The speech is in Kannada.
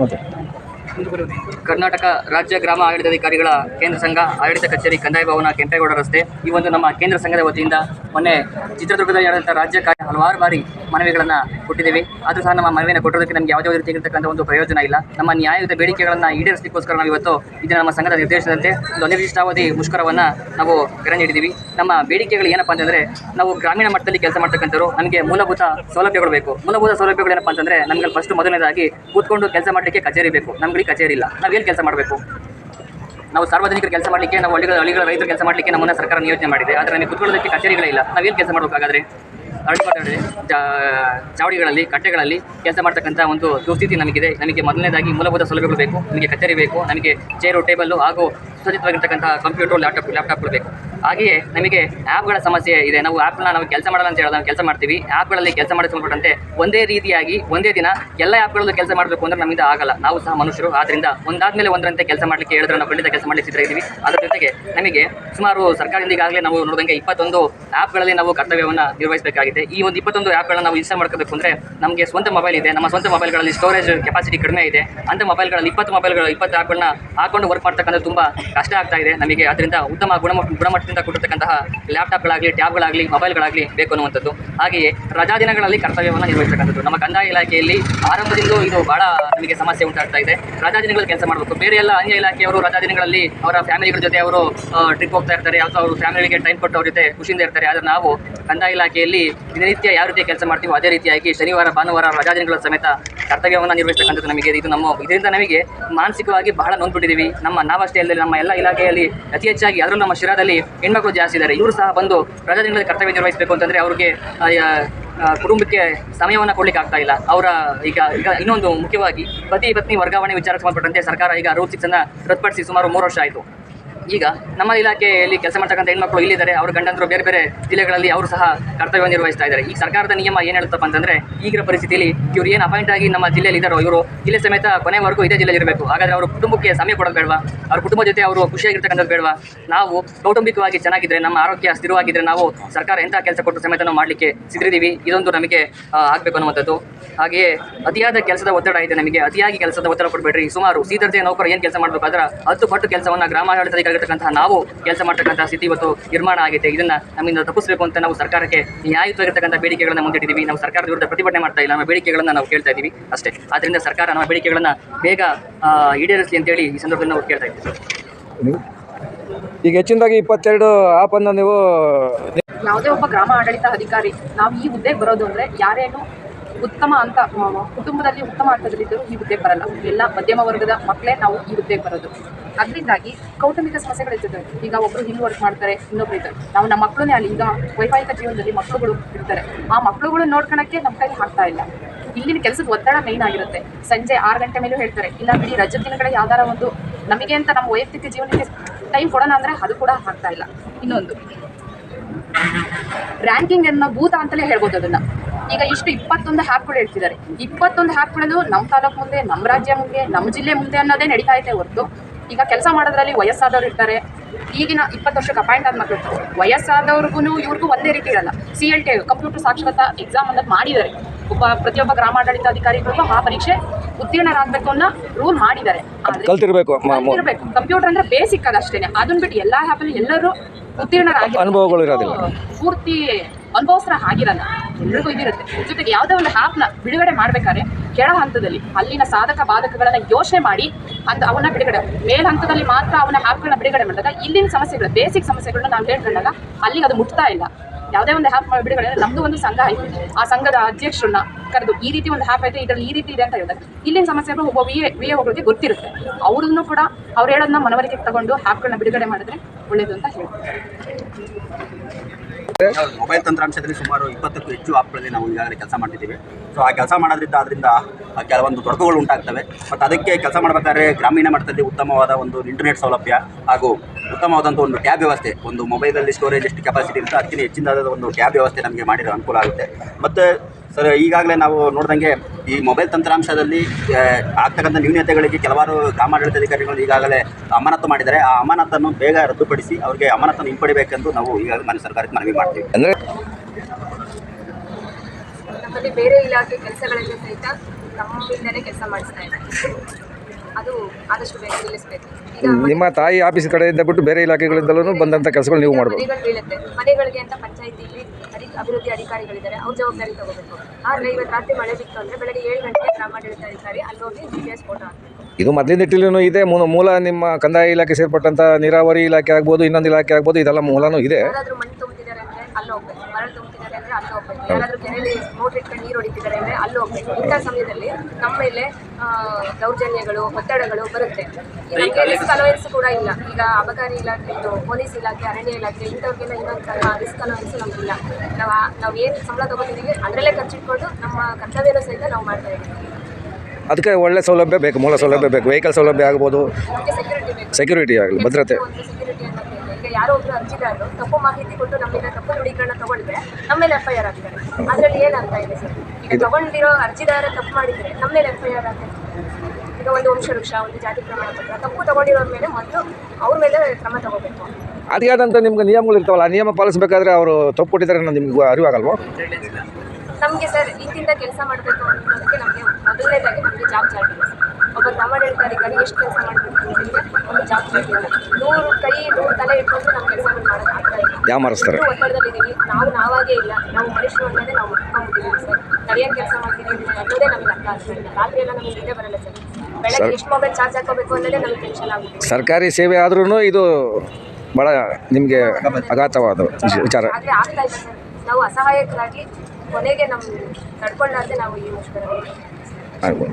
ಮತ್ತೆ? ಕರ್ನಾಟಕ ರಾಜ್ಯ ಗ್ರಾಮ ಆಡಳಿತಾಧಿಕಾರಿಗಳ ಕೇಂದ್ರ ಸಂಘ, ಆಡಳಿತ ಕಚೇರಿ, ಕಂದಾಯ ಭವನ, ಕೆಂಪೇಗೌಡ ರಸ್ತೆ, ಈ ಒಂದು ನಮ್ಮ ಕೇಂದ್ರ ಸಂಘದ ವತಿಯಿಂದ ಮೊನ್ನೆ ಚಿತ್ರದುರ್ಗದಲ್ಲಿ ಆಡಳಿತ ರಾಜ್ಯ ಹಲವಾರು ಬಾರಿ ಮನವಿಗಳನ್ನು ಕೊಟ್ಟಿದ್ದೀವಿ. ಆದರೂ ಸಹ ನಮ್ಮ ಮನವಿಯನ್ನು ಕೊಟ್ಟೋದಕ್ಕೆ ನಮಗೆ ಯಾವುದೇ ರೀತಿಯಾಗಿರ್ತಕ್ಕಂಥ ಒಂದು ಪ್ರಯೋಜನ ಇಲ್ಲ. ನಮ್ಮ ನ್ಯಾಯಯುತ ಬೇಡಿಕೆಗಳನ್ನು ಈಡೇರಿಸಲಿಕ್ಕೋಸ್ಕರ ನಾವು ಇವತ್ತು ಇದು ನಮ್ಮ ಸಂಘದ ನಿರ್ದೇಶನದಂತೆ ಒಂದು ಅನಿರ್ದಿಷ್ಟಾವಧಿ ಮುಷ್ಕರವನ್ನು ನಾವು ಕರೆ ನೀಡಿದ್ದೀವಿ. ನಮ್ಮ ಬೇಡಿಕೆಗಳು ಏನಪ್ಪ ಅಂತಂದರೆ ನಾವು ಗ್ರಾಮೀಣ ಮಟ್ಟದಲ್ಲಿ ಕೆಲಸ ಮಾಡ್ತಕ್ಕಂಥವ್ರು ನಮಗೆ ಮೂಲಭೂತ ಸೌಲಭ್ಯಗಳು ಬೇಕು. ಮೂಲಭೂತ ಸೌಲಭ್ಯಗಳು ಏನಪ್ಪ ಅಂತಂದರೆ ನಮಗೆ ಫಸ್ಟ್ ಮೊದಲನೇದಾಗಿ ಕೂತ್ಕೊಂಡು ಕೆಲಸ ಮಾಡಲಿಕ್ಕೆ ಕಚೇರಿ ಬೇಕು. ನಮಗೆ ಕಚೇರಿ ಇಲ್ಲ. ನಾವು ಏನು ಕೆಲಸ ಮಾಡಬೇಕು? ನಾವು ಸಾರ್ವಜನಿಕರು ಕೆಲಸ ಮಾಡಲಿಕ್ಕೆ, ನಾವು ಹಳ್ಳಿಗಳ ಹಳ್ಳಿಗಳ ರೈತರು ಕೆಲಸ ಮಾಡಲಿಕ್ಕೆ ನಮ್ಮನ್ನು ಸರ್ಕಾರ ನಿಯೋಜನೆ ಮಾಡಿದೆ. ಆದರೆ ನಮಗೆ ಕುತ್ಕೊಳ್ಳೋದಕ್ಕೆ ಕಚೇರಿಗಳೇ ಇಲ್ಲ. ನಾವೇನು ಕೆಲಸ ಮಾಡಬೇಕಾದ್ರೆ ಹಳ್ಳಿಗಳಲ್ಲಿ ಚಾವಡಿಗಳಲ್ಲಿ, ಕಟ್ಟೆಗಳಲ್ಲಿ ಕೆಲಸ ಮಾಡ್ತಕ್ಕಂಥ ಒಂದು ದುಸ್ಥಿತಿ ನಮಗಿದೆ. ನಮಗೆ ಮೊದಲನೇದಾಗಿ ಮೂಲಭೂತ ಸೌಲಭ್ಯಗಳು ಬೇಕು ನಮಗೆ ಕಚೇರಿ ಬೇಕು ನಮಗೆ ಚೇರು ಟೇಬಲ್ಲು ಹಾಗೂ ಸುಸಜ್ಜಿತವಾಗಿರ್ತಕ್ಕಂಥ ಕಂಪ್ಯೂಟರ್ ಲ್ಯಾಪ್ಟಾಪ್ ಲ್ಯಾಪ್ಟಾಪ್ಗಳು ಬೇಕು. ಹಾಗೆಯೇ ನಮಗೆ ಆ್ಯಪ್ಗಳ ಸಮಸ್ಯೆ ಇದೆ. ನಾವು ಆ್ಯಪ್ನ ನಾವು ಕೆಲಸ ಮಾಡಲ್ಲ ಅಂತ ಹೇಳೋದು ನಾವು ಕೆಲಸ ಮಾಡ್ತೀವಿ. ಆ್ಯಪ್ಗಳಲ್ಲಿ ಕೆಲಸ ಮಾಡಿ ಸಂಬಂಧಪಟ್ಟಂತೆ ಒಂದೇ ರೀತಿಯಾಗಿ ಒಂದೇ ದಿನ ಎಲ್ಲ ಆ್ಯಪ್ಗಳಲ್ಲೂ ಕೆಲಸ ಮಾಡಬೇಕು ಅಂದರೆ ನಮ್ಮಿಂದ ಆಗಲ್ಲ. ನಾವು ಸಹ ಮನುಷ್ಯರು. ಆದ್ದರಿಂದ ಒಂದಾದ್ಮೇಲೆ ಒಂದರಂತೆ ಕೆಲಸ ಮಾಡಲಿಕ್ಕೆ ಹೇಳಿದ್ರೆ ನಾವು ಖಂಡಿತ ಕೆಲಸ ಮಾಡಲಿಕ್ಕೆ ಸಿದ್ಧ ಇದ್ದೀವಿ ಅದರ ಜೊತೆಗೆ ನಮಗೆ ಸುಮಾರು ಸರ್ಕಾರದಿಂದ ಈಗಾಗಲೇ ನಾವು ನೋಡಿದಂಗೆ ಇಪ್ಪತ್ತೊಂದು ಆ್ಯಪ್ಗಳಲ್ಲಿ ನಾವು ಕರ್ತವ್ಯವನ್ನು ನಿರ್ವಹಿಸಬೇಕಾಗಿದೆ. ಈ ಒಂದು ಇಪ್ಪತ್ತೊಂದು ಆ್ಯಪ್ಗಳನ್ನ ನಾವು ಇನ್ಸ್ಟಾಲ್ ಮಾಡ್ಕೋಬೇಕು ಅಂದರೆ ನಮಗೆ ಸ್ವಂತ ಮೊಬೈಲ್ ಇದೆ. ನಮ್ಮ ಸ್ವಂತ ಮೊಬೈಲ್ಗಳಲ್ಲಿ ಸ್ಟೋರೇಜ್ ಕೆಪಾಸಿಟಿ ಕಡಿಮೆ ಇದೆ. ಅಂತ ಮೊಬೈಲ್ಗಳಲ್ಲಿ ಇಪ್ಪತ್ತು ಮೊಬೈಲ್ಗಳು, ಇಪ್ಪತ್ತು ಆ್ಯಪ್ಗಳನ್ನ ಹಾಕೊಂಡು ವರ್ಕ್ ಮಾಡ್ತಕ್ಕಂಥ ತುಂಬ ಕಷ್ಟ ಆಗ್ತಾ ಇದೆ ನಮಗೆ. ಅದರಿಂದ ಉತ್ತಮ ಗುಣಮಟ್ಟ ಗುಣಮಟ್ಟದಿಂದ ಕೊಟ್ಟಿರ್ತಕ್ಕಂತಹ ಲ್ಯಾಪ್ಟಾಪ್ಗಳಾಗಲಿ ಟ್ಯಾಬ್ಗಳಾಗಲಿ ಮೊಬೈಲ್ಗಳಾಗಲಿ ಬೇಕು ಅನ್ನುವಂಥದ್ದು. ಹಾಗೆಯೇ ರಜಾ ದಿನಗಳಲ್ಲಿ ಕರ್ತವ್ಯವನ್ನು ನಿರ್ವಹಿಸತಕ್ಕಂಥದ್ದು. ನಮ್ಮ ಕಂದಾಯ ಇಲಾಖೆಯಲ್ಲಿ ಆರಂಭದಿಂದ ಇದು ಬಹಳ ನಮಗೆ ಸಮಸ್ಯೆ ಉಂಟಾಗ್ತಾ ಇದೆ. ರಜಾ ದಿನಗಳಲ್ಲಿ ಕೆಲಸ ಮಾಡಬೇಕು. ಬೇರೆ ಎಲ್ಲ ಅನ್ಯ ಇಲಾಖೆಯವರು ರಜಾ ದಿನಗಳಲ್ಲಿ ಅವರ ಫ್ಯಾಮಿಲಿಗಳ ಜೊತೆ ಅವರು ಟ್ರಿಪ್ ಹೋಗ್ತಾ ಇರ್ತಾರೆ. ಅಥವಾ ಅವರು ಫ್ಯಾಮಿಲಿಗೆ ಟೈಮ್ ಕೊಟ್ಟು ಅವ್ರ ಜೊತೆ ಖುಷಿಯಿಂದ ಇರ್ತಾರೆ. ಆದರೆ ನಾವು ಕಂದಾಯ ಇಲಾಖೆಯಲ್ಲಿ ದಿನನಿತ್ಯ ಯಾವ ರೀತಿ ಕೆಲಸ ಮಾಡ್ತೀವೋ ಅದೇ ರೀತಿಯಾಗಿ ಶನಿವಾರ, ಭಾನುವಾರ ರಜಾ ದಿನಗಳ ಸಮೇತ ಕರ್ತವ್ಯವನ್ನು ನಿರ್ವಹಿಸತಕ್ಕಂಥದ್ದು ನಮಗೆ ಇದು ನಮ್ಮ ಇದರಿಂದ ನಮಗೆ ಮಾನಸಿಕವಾಗಿ ಬಹಳ ನೋಂದ್ಬಿಟ್ಟಿದ್ದೀವಿ ನಮ್ಮ ನಾವಷ್ಟೇ ನಮ್ಮ ಎಲ್ಲ ಇಲಾಖೆಯಲ್ಲಿ ಅತಿ ಹೆಚ್ಚಾಗಿ ಅದರಲ್ಲೂ ನಮ್ಮ ಶಿರಾದಲ್ಲಿ ಹೆಣ್ಮಕ್ಳು ಜಾಸ್ತಿ ಇದ್ದಾರೆ. ಇವರು ಸಹ ಬಂದು ರಜಾ ದಿನಗಳಲ್ಲಿ ಕರ್ತವ್ಯ ನಿರ್ವಹಿಸಬೇಕು ಅಂತಂದರೆ ಅವ್ರಿಗೆ ಕುಟುಂಬಕ್ಕೆ ಸಮಯವನ್ನು ಕೊಡಲಿಕ್ಕೆ ಆಗ್ತಾ ಇಲ್ಲ. ಅವರ ಈಗ ಈಗ ಇನ್ನೊಂದು ಮುಖ್ಯವಾಗಿ ಪತಿ ಪತ್ನಿ ವರ್ಗಾವಣೆ ವಿಚಾರಕ್ಕೆ ಸಂಬಂಧಪಟ್ಟಂತೆ ಸರ್ಕಾರ ಈಗ ರೂಲ್ ಸಿಕ್ಸನ್ನು ರದ್ದುಪಡಿಸಿ ಸುಮಾರು ಮೂರು ವರ್ಷ ಆಯಿತು. ಈಗ ನಮ್ಮ ಇಲಾಖೆಯಲ್ಲಿ ಕೆಲಸ ಮಾಡ್ತಕ್ಕಂಥ ಹೆಣ್ಮಕ್ಳು ಇಲ್ಲಿದ್ದಾರೆ, ಅವ್ರ ಗಂಡಂದರು ಬೇರೆ ಬೇರೆ ಜಿಲ್ಲೆಗಳಲ್ಲಿ ಅವರು ಸಹ ಕರ್ತವ್ಯ ನಿರ್ವಹಿಸ್ತಾ ಇದ್ದಾರೆ. ಈ ಸರ್ಕಾರದ ನಿಯಮ ಏನು ಹೇಳುತ್ತಪ್ಪ ಅಂತಂದ್ರೆ ಈಗಿನ ಪರಿಸ್ಥಿತಿಯಲ್ಲಿ ಇವ್ರು ಏನು ಅಪಾಯಿಂಟ್ ಆಗಿ ನಮ್ಮ ಜಿಲ್ಲೆಯಲ್ಲಿ ಇದ್ದಾರೋ, ಇವರು ಜಿಲ್ಲೆ ಸಮೇತ ಕೊನೆವರೆಗೂ ಇದೇ ಜಿಲ್ಲೆಯಲ್ಲಿ ಇರಬೇಕು. ಹಾಗಾದ್ರೆ ಅವರು ಕುಟುಂಬಕ್ಕೆ ಸಮಯ ಕೊಡೋದು ಬೇಡವಾ? ಅವ್ರ ಕುಟುಂಬ ಜೊತೆ ಅವರು ಖುಷಿಯಾಗಿರ್ತಕ್ಕಂಥದ್ದು ಬೇಡವಾ? ನಾವು ಕೌಟುಂಬಿಕವಾಗಿ ಚೆನ್ನಾಗಿದ್ರೆ, ನಮ್ಮ ಆರೋಗ್ಯ ಸ್ಥಿರವಾಗಿದ್ರೆ ನಾವು ಸರ್ಕಾರ ಎಂಥ ಕೆಲಸ ಕೊಟ್ಟು ಸಮೇತ ನಾವು ಮಾಡಲಿಕ್ಕೆ ಸಿದ್ಧಿದ್ದೀವಿ ಇದೊಂದು ನಮಗೆ ಆಗಬೇಕು ಅನ್ನುವಂಥದ್ದು. ಹಾಗೆಯೇ ಅತಿಯಾದ ಕೆಲಸದ ಒತ್ತಡ ಇದೆ ನಮಗೆ. ಅತಿಯಾಗಿ ಕೆಲಸದ ಒತ್ತಡ ಕೊಡಬೇಡ್ರಿ. ಸುಮಾರು ಸೀದರ್ಜೆ ನೌಕರ ಏನು ಕೆಲಸ ಮಾಡಬೇಕಾದ್ರೆ ಹತ್ತು ಪಟ್ಟು ಕೆಲಸವನ್ನು ಗ್ರಾಮಾಡಳಿತದಲ್ಲಿರ್ತಕ್ಕಂತಹ ನಾವು ಕೆಲಸ ಮಾಡ್ತಕ್ಕಂತಹ ಸ್ಥಿತಿ ಇವತ್ತು ನಿರ್ಮಾಣ ಆಗಿದೆ ಇದನ್ನ ನಮ್ಮಿಂದ ತಪ್ಪಿಸಬೇಕು ಅಂತ ನಾವು ಸರ್ಕಾರಕ್ಕೆ ನ್ಯಾಯಯುತವಾಗಿರ್ತಕ್ಕಂಥ ಬೇಡಿಕೆಗಳನ್ನು ಮುಂದಿಟ್ಟಿದ್ದೀವಿ. ನಾವು ಸರ್ಕಾರದ ವಿರುದ್ಧ ಪ್ರತಿಭಟನೆ ಮಾಡ್ತಾ ಇಲ್ಲ. ನಮ್ಮ ಬೇಡಿಕೆಗಳನ್ನು ನಾವು ಕೇಳ್ತಾ ಇದ್ದೀವಿ ಅಷ್ಟೇ. ಆದ್ದರಿಂದ ಸರ್ಕಾರ ನಮ್ಮ ಬೇಡಿಕೆಗಳನ್ನು ಬೇಗ ಈಡೇರಿಸಲಿ ಅಂತೇಳಿ ಈ ಸಂದರ್ಭದಲ್ಲಿ ನಾವು ಕೇಳ್ತಾ ಇದ್ದೀವಿ. ಈಗ ಹೆಚ್ಚಿನದಾಗಿ ಇಪ್ಪತ್ತೆರಡು ಆಪನ್ನು ನೀವು ಯಾವುದೇ ಒಬ್ಬ ಗ್ರಾಮ ಆಡಳಿತ ಅಧಿಕಾರಿ ನಾವು ಈ ಹುದ್ದೆಗೆ ಬರೋದು ಅಂದರೆ ಯಾರೇನು ಉತ್ತಮ ಅಂತ ಕುಟುಂಬದಲ್ಲಿ ಉತ್ತಮ ಹಂತದಲ್ಲಿದ್ದರೂ ಈ ಹುದ್ದೆಗೆ ಬರಲ್ಲ. ಎಲ್ಲ ಮಧ್ಯಮ ವರ್ಗದ ಮಕ್ಕಳೇ ನಾವು ಈ ಹುದ್ದೆಗೆ ಬರೋದು. ಅದರಿಂದಾಗಿ ಕೌಟುಂಬಿಕ ಸಮಸ್ಯೆಗಳು ಇರ್ತದೆ. ಈಗ ಒಬ್ಬರು ಹಿಂಗೆ ವರ್ಕ್ ಮಾಡ್ತಾರೆ, ಇನ್ನೊಬ್ರು ಇದ್ದಾರೆ. ನಾವು ನಮ್ಮ ಮಕ್ಕಳನ್ನೇ ಅಲ್ಲಿ, ಈಗ ವೈವಾಹಿಕ ಜೀವನದಲ್ಲಿ ಮಕ್ಕಳುಗಳು ಇರ್ತಾರೆ. ಆ ಮಕ್ಕಳುಗಳು ನೋಡ್ಕೊಳಕ್ಕೆ ನಮ್ಮ ಕೈಲಿ ಆಗ್ತಾ ಇಲ್ಲ. ಇಲ್ಲಿನ ಕೆಲಸದ ಒತ್ತಡ ಮೇಯ್ನ್ ಆಗಿರುತ್ತೆ. ಸಂಜೆ ಆರು ಗಂಟೆ ಮೇಲೂ ಹೇಳ್ತಾರೆ, ಇಲ್ಲ ಬಿಡಿ ರಜದ ದಿನಗಳ ಯಾವ್ದಾರ ಒಂದು ನಮಗೆ ಅಂತ ನಮ್ಮ ವೈಯಕ್ತಿಕ ಜೀವನಕ್ಕೆ ಟೈಮ್ ಕೊಡೋಣ ಅಂದರೆ ಅದು ಕೂಡ ಆಗ್ತಾ ಇಲ್ಲ. ಇನ್ನೊಂದು. ರ್ಯಾಂಕಿಂಗ್ ಅನ್ನೋ ಭೂತ ಅಂತಲೇ ಹೇಳ್ಬೋದು ಅದನ್ನ. ಈಗ ಇಷ್ಟು ಇಪ್ಪತ್ತೊಂದು ಹ್ಯಾಪ್ಗಳು ಹೇಳ್ತಿದ್ದಾರೆ ಇಪ್ಪತ್ತೊಂದು ಹ್ಯಾಪ್ಗಳು ನಮ್ಮ ತಾಲೂಕು ಮುಂದೆ ನಮ್ಮ ರಾಜ್ಯ ಮುಂದೆ ನಮ್ಮ ಜಿಲ್ಲೆ ಮುಂದೆ ಅನ್ನೋದೇ ನಡೀತಾ ಇದೆ ಹೊರತು. ಈಗ ಕೆಲಸ ಮಾಡೋದ್ರಲ್ಲಿ ವಯಸ್ಸಾದವ್ರು ಇರ್ತಾರೆ. ಈಗಿನ ಇಪ್ಪತ್ತು ವರ್ಷಕ್ಕೆ ಅಪಾಯಿಂಟ್ ಆದ ಮಕ್ಕಳು ವಯಸ್ಸಾದವ್ರಿಗೂ ಇವ್ರಿಗೂ ಒಂದೇ ರೀತಿ ಇರಲ್ಲ. ಸಿ ಎಲ್ ಟಿ ಕಂಪ್ಯೂಟರ್ ಸಾಕ್ಷರತಾ ಎಕ್ಸಾಮ್ ಅನ್ನೋದು ಮಾಡಿದ್ದಾರೆ. ಒಬ್ಬ ಪ್ರತಿಯೊಬ್ಬ ಗ್ರಾಮಾಡಳಿತಾಧಿಕಾರಿಗಳಿಗೂ ಆ ಪರೀಕ್ಷೆ ಉತ್ತೀರ್ಣರಾಗಬೇಕು ಅನ್ನೋ ರೂಲ್ ಮಾಡಿದ್ದಾರೆ. ಕಲ್ತಿರ್ಬೇಕು ಇರಬೇಕು ಕಂಪ್ಯೂಟರ್ ಅಂದ್ರೆ ಬೇಸಿಕ್ ಅದ ಅಷ್ಟೇನೆ. ಅದನ್ನ ಬಿಟ್ಟು ಎಲ್ಲಾ ಹ್ಯಾಪಲ್ಲಿ ಎಲ್ಲರೂ ಉತ್ತೀರ್ಣರಾಗಿ ಅನುಭವಗಳು ಇರೋದಿಲ್ಲ. ಪೂರ್ತಿ ಅನುಭವಸ್ತರ ಆಗಿರಲ್ಲ. ಎಲ್ರಿಗೂ ಇದಿರುತ್ತೆ ಜೊತೆಗೆ ಯಾವುದೇ ಒಂದು ಆ್ಯಪ್ನ ಬಿಡುಗಡೆ ಮಾಡ್ಬೇಕಾದ್ರೆ ಕೆಳ ಹಂತದಲ್ಲಿ, ಅಲ್ಲಿನ ಸಾಧಕ ಬಾಧಕಗಳನ್ನು ಯೋಚನೆ ಮಾಡಿ, ಅಂತ ಅವನ್ನ ಬಿಡುಗಡೆ ಮೇಲ್ ಹಂತದಲ್ಲಿ ಮಾತ್ರ ಅವನ ಆ್ಯಪ್ಗಳನ್ನ ಬಿಡುಗಡೆ ಮಾಡಿದಾಗ ಇಲ್ಲಿನ ಸಮಸ್ಯೆಗಳು ಬೇಸಿಕ್ ಸಮಸ್ಯೆಗಳನ್ನ ನಾವು ಹೇಳ್ಕೊಂಡಾಗ ಅಲ್ಲಿಗೆ ಅದು ಮುಟ್ತಾ ಇಲ್ಲ. ಯಾವುದೇ ಒಂದು ಹ್ಯಾಪ್ ಬಿಡುಗಡೆ ನಮ್ದು ಒಂದು ಸಂಘ ಆಯ್ತು. ಆ ಸಂಘದ ಅಧ್ಯಕ್ಷರನ್ನ ಕರೆದು ಈ ರೀತಿ ಒಂದು ಹ್ಯಾಪ್ ಐತೆ ಇದರಲ್ಲಿ ಈ ರೀತಿ ಇದೆ ಅಂತ ಹೇಳಿದಾಗ ಇಲ್ಲಿನ ಸಮಸ್ಯೆಗಳು ಒಬ್ಬ ವಿ ವಿ ಗೊತ್ತಿರುತ್ತೆ. ಅವ್ರನ್ನು ಕೂಡ ಅವ್ರು ಹೇಳೋದನ್ನ ಮನವರಿಕೆ ತಗೊಂಡು ಹ್ಯಾಪ್ಗಳನ್ನ ಬಿಡುಗಡೆ ಮಾಡಿದ್ರೆ ಒಳ್ಳೇದು ಅಂತ ಹೇಳ್ತಾರೆ ಮೊಬೈಲ್ ತಂತ್ರಾಂಶದಲ್ಲಿ ಸುಮಾರು ಇಪ್ಪತ್ತಕ್ಕೂ ಹೆಚ್ಚು ಆಪ್ಗಳಲ್ಲಿ ನಾವು ಈಗಾಗಲೇ ಕೆಲಸ ಮಾಡ್ತಿದ್ದೀವಿ. ಸೊ ಆ ಕೆಲಸ ಮಾಡೋದ್ರಿಂದ ಅದರಿಂದ ಕೆಲವೊಂದು ತೊಡಕುಗಳು ಉಂಟಾಗ್ತವೆ. ಮತ್ತು ಅದಕ್ಕೆ ಕೆಲಸ ಮಾಡಬೇಕಾದ್ರೆ ಗ್ರಾಮೀಣ ಮಟ್ಟದಲ್ಲಿ ಉತ್ತಮವಾದ ಒಂದು ಇಂಟರ್ನೆಟ್ ಸೌಲಭ್ಯ ಹಾಗೂ ಉತ್ತಮವಾದಂಥ ಒಂದು ಟ್ಯಾಬ್ ವ್ಯವಸ್ಥೆ, ಒಂದು ಮೊಬೈಲಲ್ಲಿ ಸ್ಟೋರೇಜ್ ಎಷ್ಟು ಕೆಪಾಸಿಟಿ ಇರುತ್ತೆ ಅದಕ್ಕಿಂತ ಹೆಚ್ಚಿನದಾದ ಒಂದು ಟ್ಯಾಬ್ ವ್ಯವಸ್ಥೆ ನಮಗೆ ಮಾಡಿರೋ ಅನುಕೂಲ ಆಗುತ್ತೆ. ಮತ್ತು ಸರ್ ಈಗಾಗಲೇ ನಾವು ನೋಡ್ದಂಗೆ ಈ ಮೊಬೈಲ್ ತಂತ್ರಾಂಶದಲ್ಲಿ ಆ, ಆಗ್ತಕ್ಕಂಥ ನ್ಯೂನತೆಗಳಿಗೆ ಕೆಲವಾರು ಗ್ರಾಮಾಡಳಿತಾಧಿಕಾರಿಗಳು ಈಗಾಗಲೇ ಅಮಾನತು ಮಾಡಿದ್ದಾರೆ. ಆ ಅಮಾನತನ್ನು ಬೇಗ ರದ್ದುಪಡಿಸಿ ಅವರಿಗೆ ಅಮಾನತನ್ನು ಹಿಂಪಡಿಬೇಕೆಂದು ನಾವು ಈಗಾಗಲೇ ಮನೆ ಸರ್ಕಾರಕ್ಕೆ ಮನವಿ ಮಾಡ್ತೀವಿ. ಅಂದರೆ ಬೇರೆ ಇಲಾಖೆ ಕೆಲಸಗಳಲ್ಲಿ ಸಹಿತ ನಮ್ಮಿಂದಲೇ ಕೆಲಸ ಮಾಡಿಸ್ತಾ ಇದ್ದಾರೆ. ಅದು ಆದಷ್ಟು ಬೇಗ ನಿಲ್ಲಿಸಬೇಕು. ನಿಮ್ಮ ತಾಯಿ ಆಫೀಸ್ ಕಡೆಯಿಂದ ಬಿಟ್ಟು ಬೇರೆ ಇಲಾಖೆಗಳಿಂದಲೂ ಬಂದಂಥ ಕೆಲಸಗಳು ನೀವು ಮಾಡ್ಬೋದು. ಮನೆಗಳು ಬೀಳುತ್ತೆ ಮನೆಗಳಿಗೆ ಅಂತ ಪಂಚಾಯತಿಲಿ ಅಧಿ ಅಭಿವೃದ್ಧಿ ಅಧಿಕಾರಿಗಳಿದ್ದಾರೆ ಅವ್ರ ಜವಾಬ್ದಾರಿ ತಗೋಬೇಕು. ಆದರೆ ಇವತ್ತು ರಾತ್ರಿ ಮಳೆ ಬಿತ್ತು ಅಂದರೆ ಬೆಳಗ್ಗೆ ಏಳು ಗಂಟೆಗೆ ಗ್ರಾಮಾಡಳಿತಾಧಿಕಾರಿ ಅಲ್ಲಿ ಹೋಗಿ ಜಿ ಪಿ ಎಸ್ ಫೋಟೋ ಹಾಕಬೇಕು ಇದು ಮೊದಲಿನ ನಿಟ್ಟಿಲೂ ಇದೆ ಮೂಲ ಮೂಲ ನಿಮ್ಮ ಕಂದಾಯ ಇಲಾಖೆ ಸೇರ್ಪಟ್ಟಂಥ ನೀರಾವರಿ ಇಲಾಖೆ ಆಗ್ಬೋದು ಇನ್ನೊಂದು ಇಲಾಖೆ ಆಗ್ಬೋದು ಇದೆಲ್ಲ ಮೂಲನೂ ಇದೆ. ಯಾರಾದರೂ ಮಣ್ಣು ತುಂಬಿದ್ದಾರೆ ಅಂದರೆ ಅಲ್ಲಿ ಹೋಗ್ಬೇಕು ಮರಳು ತುಂಬಿದ್ದಾರೆ ಅಂದರೆ ಅಲ್ಲಿ ಹೋಗ್ಬೇಕು ಯಾರಾದರೂ ಕೆರೆಯಲ್ಲಿ ಮೋಟ್ರ್ ಇಟ್ಕೊಂಡು ನೀರು ಹೊಡಿತಿದ್ದಾರೆ ಅಂದರೆ ಅಲ್ಲಿ ಹೋಗ್ಬೇಕು ಇಂಥ ಸಮಯದಲ್ಲಿ ನಮ್ಮ ಮೇಲೆ ದೌರ್ಜನ್ಯಗಳು ಒತ್ತಡಗಳು ಬರುತ್ತೆ. ರಿಸ್ಕ್ ಅಲವೆನ್ಸ್ ಕೂಡ ಇಲ್ಲ. ಈಗ ಅಬಕಾರಿ ಇಲಾಖೆ ಇದು ಪೊಲೀಸ್ ಇಲಾಖೆ ಅರಣ್ಯ ಇಲಾಖೆ ಇಂಥವ್ರಿಗೆಲ್ಲ ಇನ್ನೊಂದು ಥರ ರಿಸ್ಕ್ ಅಲವೆನ್ಸ್ ನಮಗಿಲ್ಲ ನಾವು ನಾವು ಏನು ಸಂಬಳ ತಗೋತಿದ್ದೀವಿ ಅದರಲ್ಲೇ ಖರ್ಚಿಟ್ಕೊಂಡು ನಮ್ಮ ಕರ್ತವ್ಯನ ಸಹಿತ ನಾವು ಮಾಡ್ತಾ ಇದ್ದೀವಿ. ಅದಕ್ಕೆ ಒಳ್ಳೆ ಸೌಲಭ್ಯ ಬೇಕು ಮೂಲ ಸೌಲಭ್ಯ ಬೇಕು. ವೆಹಿಕಲ್ ಸೌಲಭ್ಯ ಆಗ್ಬೋದು. ಸೆಕ್ಯೂರಿಟಿ ಆಗಲಿ ಭದ್ರತೆ ಒಂದು ಸೆಕ್ಯೂರಿಟಿ ಅನ್ನೋದು ಬೇಕು. ಈಗ ಯಾರೋ ಒಬ್ರು ಅರ್ಜಿದಾರರು ತಪ್ಪು ಮಾಹಿತಿ ಕೊಟ್ಟು ನಮ್ಮಿಂದ ತಪ್ಪು ದೃಢೀಕರಣ ತಗೊಂಡ್ರೆ ನಮ್ಮ ಮೇಲೆ ಎಫ್ ಐ ಆರ್ ಆಗ್ತಾರೆ ಅದರಲ್ಲಿ ಏನು ಅರ್ಥ ಇದೆ ಸರ್? ಈಗ ತಗೊಂಡಿರೋ ಅರ್ಜಿದಾರ ತಪ್ಪು ಮಾಡಿದ್ರೆ ನಮ್ಮ ಮೇಲೆ ಎಫ್ ಐ ಆರ್ ಆಗುತ್ತೆ ಈಗ ಒಂದು ವಂಶವೃಕ್ಷ ಒಂದು ಜಾತಿ ಪ್ರಮಾಣ ಪತ್ರ ತಪ್ಪು ತಗೊಂಡಿರೋ ಮೇಲೆ ಮೊದಲು ಅವ್ರ ಮೇಲೆ ಕ್ರಮ ತಗೋಬೇಕು. ಅದೇ ಆದಂಥ ನಿಮ್ಗೆ ನಿಯಮಗಳು ಇರ್ತಾವಲ್ಲ ಆ ನಿಯಮ ಪಾಲಿಸಬೇಕಾದ್ರೆ ಅವರು ತಪ್ಪು ಕೊಟ್ಟಿದ್ದಾರೆ ಅನ್ನೋದು ನಿಮ್ಗೆ ಅರಿವಾಗಲ್ವಾ? ನಮಗೆ ಸರ್ ಇಂತಿಂದ ಕೆಲಸ ಮಾಡಬೇಕು ಅನ್ನೋದಕ್ಕೆ ನಮಗೆ ಮೊದಲನೇದಾಗಿ ನಮಗೆ ಜಾಬ್ ಚಾರ್ಟ್ ಇದೆ ಒಬ್ಬ ಗ್ರಾಮಾಡಳಿತಾಧಿಕಾರಿ ಎಷ್ಟು ಕೆಲಸ ಮಾಡಬೇಕು ಒಂದು ಜಾಸ್ತಿ ನೂರು ಕೈ ನೂರು ತಲೆ ಇಟ್ಕೊಂಡು ನಮ್ಮ ಕೆಲಸ ಮಾಡೋದು ಯಾವ ಒತ್ತಡದಲ್ಲಿದ್ದೀವಿ ನಾವು ನಾವಾಗೇ ಇಲ್ಲ. ನಾವು ಮನುಷ್ಯರು ಮೇಲೆ ನಾವು ಮುಟ್ಕೊಂಡ್ಬಿಟ್ಟಿದ್ದೀವಿ ಸರ್. ಸರಿಯಾಗಿ ಕೆಲಸ ಮಾಡ್ತಿದ್ದೀವಿ ಅನ್ನೋದೇ ನಮಗೆ ಅರ್ಥ ಆಗ್ತಾ ಇಲ್ಲ. ರಾತ್ರಿ ಎಲ್ಲ ನಮಗೆ ಇದೇ ಬರಲ್ಲ ಸರ್. ಬೆಳಗ್ಗೆ ಎಷ್ಟು ಮೊಬೈಲ್ ಚಾರ್ಜ್ ಹಾಕೋಬೇಕು ಅನ್ನೋದೇ ನಮಗೆ ಟೆನ್ಷನ್ ಆಗುತ್ತೆ. ಸರ್ಕಾರಿ ಸೇವೆ ಆದ್ರೂ ಇದು ಭಾಳ ನಿಮಗೆ ಅಗಾತವಾದ ವಿಚಾರ. ನಾವು ಅಸಹಾಯಕರಾಗಿ ಕೊನೆಗೆ ನಮ್ಮ ನಡ್ಕೊಳ್ಳಾರ್ದೆ ನಾವು ಈ ಮುಷ್ಕರ ಆಗ್ಬೋದು.